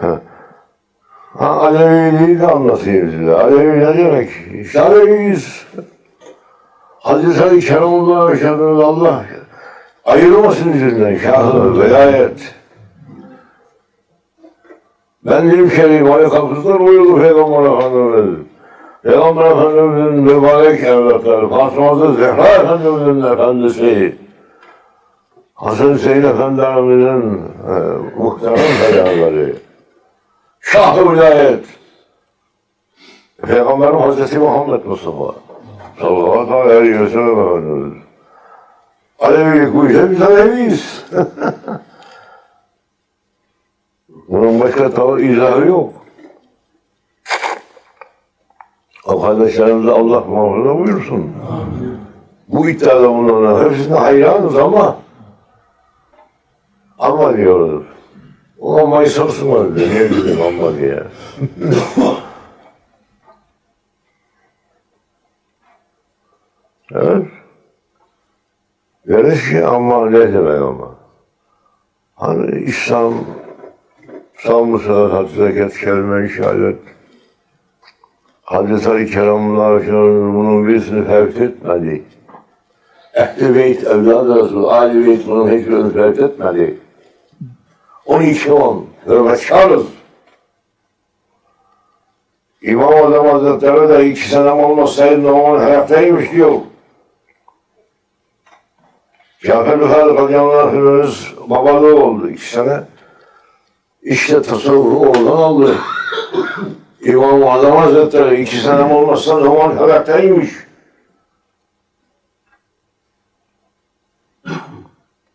Ha, Aleviliği de anlatayım size. Alevi ne demek? İşte Aleviyiz. Hazreti Ali Kerimullah yaşadığınız Allah ayırmasın yüzünden şahı, velayet. Ben dilim şerif ayı kapısından uyudu Peygamber Efendimiz. Peygamber Efendimiz'in mübarek evlatları, Fatıma Zehra Efendimiz'in efendisi, Hasan Hüseyin Efendimiz'in e, muhterem fedaları, Şah-ı Vilayet, Peygamberim Hazreti Muhammed Mustafa, sallallahu aleyhi ve sellem Efendimiz. Alevilik bu işe biz Aleviyiz. Bunun başka tavır izahı yok. O kardeşlerimize Allah muhafaza buyursun. Bu iddiada bulunan hepsine hayranız ama ama diyoruz. O amayı sarsınlar diyor. Niye dedim ama diye. evet. Deriz ki ama ne demek ama. Hani İslam salat, hadis zekat, kelime-i şehadet. Hazreti Ali Keramullah Aleyhisselam bunun birisini fevk etmedi. Ehli beyt, evladı Resul, Ali beyt bunun hiçbirini fevk etmedi. Onun için on, hürmetkarız. İmam Adam Hazretleri de iki senem olmasaydı Numan hayattaymış diyor. Cafer Bukhari Radıyallahu Anh'ımız babalığı oldu iki sene. İşte tasavvufu oradan aldı. İmam Adam Hazretleri iki senem olmazsa Numan hayattaymış.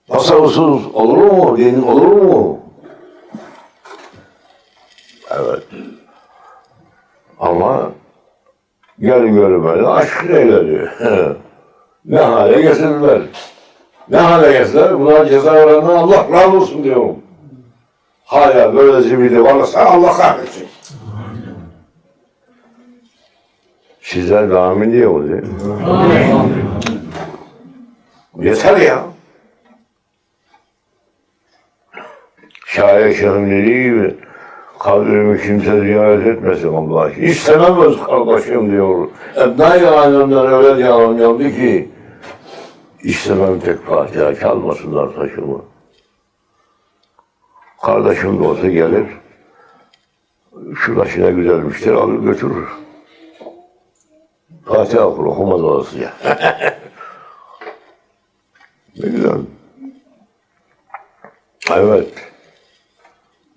Tasavvufsuz olur mu? Din olur mu? Evet. Ama gel görmeli aşk eyledi. ne hale getirdiler. Ne hale getirdiler? Buna ceza verenler Allah razı olsun diyorum. Hala böyle zibidi varsa Allah kahretsin. Sizler de amin değil mi? Yeter ya. Şair Şeyh'in dediği gibi kabrimi kimse ziyaret etmesin Allah. İstememez kardeşim diyor. Ebnai alemden öyle yalanlandı ki istemem tek Fatiha çalmasınlar taşımı. Kardeşim de olsa gelir. Şu taşına güzelmiştir alır götürür. Fatiha okur okumaz olasıca. ne güzel. Evet.